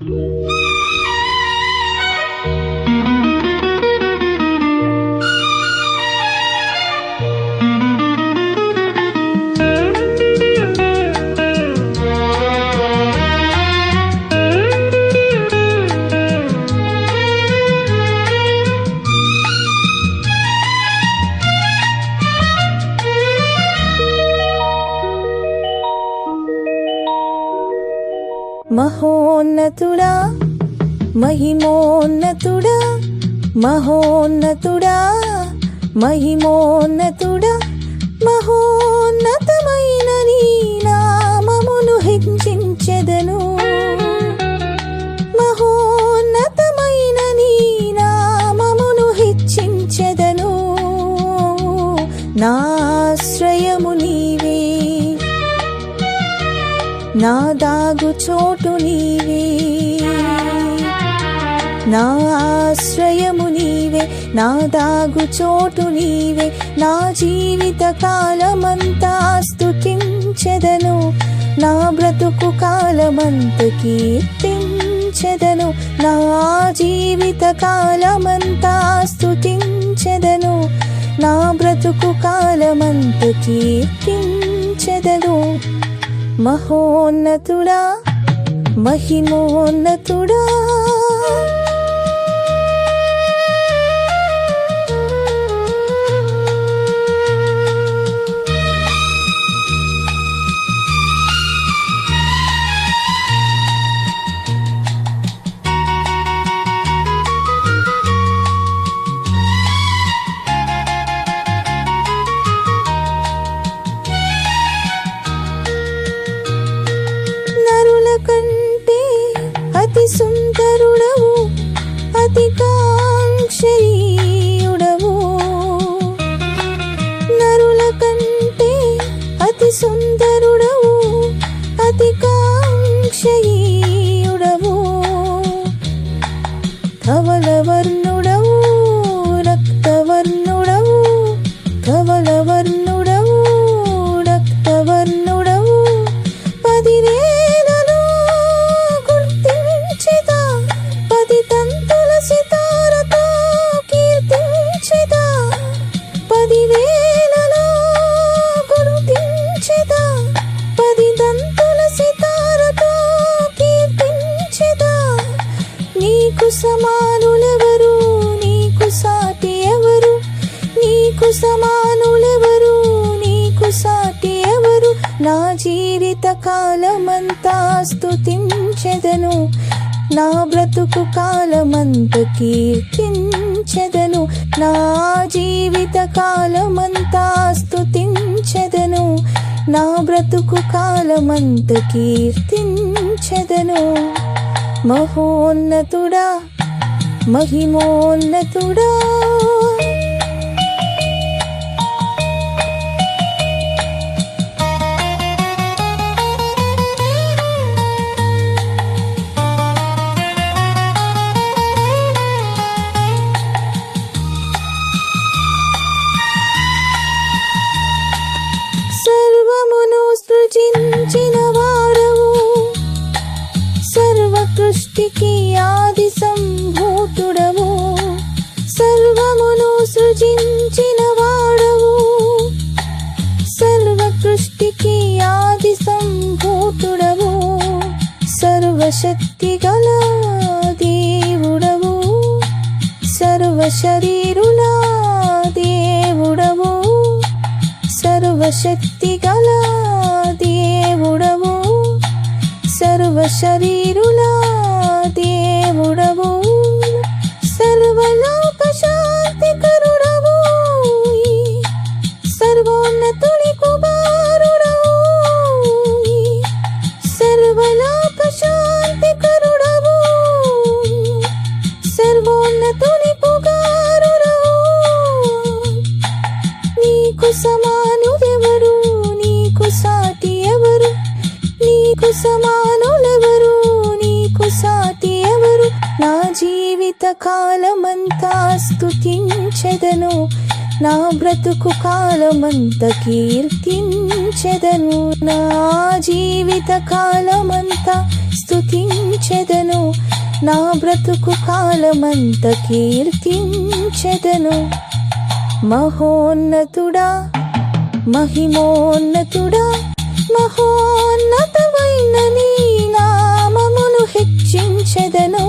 Música మహోన్నతుడా మహిమోన్నతుడా మహోన్నతుడా మహిమోన్నతుడా మహోన్నతమైన నీ నామమును హెచ్చించెదను. మహోన్నతమైన నీ నామమును హెచ్చించెదను. నా నా దాగు చోటు నీవే. నా ఆశ్రయము నీవే. నా దాగు చోటు నీవే. నా జీవిత కాలమంతా స్థుతించెదను నా బ్రతుకు కాలమంత కీర్తించెదను. నా జీవిత కాలమంతా స్థుతించెదను నా బ్రతుకు కాలమంత కీర్తించెదను. మహోన్నతుడా మహిమోన్నతుడా. అతి నరుల కంటే అతి సుందరుడవు. అతి నీకు సమానులెవరు? నీకు సాటి ఎవరు? నీకు సమానులెవరు? నీకు సాటి ఎవరు? నా జీవిత కాలమంతా స్తుతించెదను. నా బ్రతుకు కాలమంత కీర్తించెదను. నా జీవిత కాలమంతా స్తుతించెదను. నా బ్రతుకు కాలమంత కీర్తించెదను. మహోన్నతుడా మహిమోన్నతుడా. సృష్టికి ఆది సంభూతుడవు. సర్వమును సృజించిన వాడవు. సర్వకృష్టికి ఆది సంభూతుడవు. సర్వశక్తి గల దేవుడవు. సర్వశరీరుల దేవుడవు. సర్వశక్తి గల దేవుడవు. సర్వ నీకు సమానులెవరు నీకు సాటి ఎవరు? నీకు సమానులెవరు నీకు సాటి ఎవరు? నా జీవిత కాలమంతా స్థుతించెదను నా బ్రతుకు కాలమంత కీర్తించెదను. నా జీవిత కాలమంతా స్థుతించెదను నా బ్రతుకు కాలమంత కీర్తించెదను. మహోన్నతుడా మహిమోన్నతుడా మహోన్నతమైన నీ నామమును హెచ్చించెదను.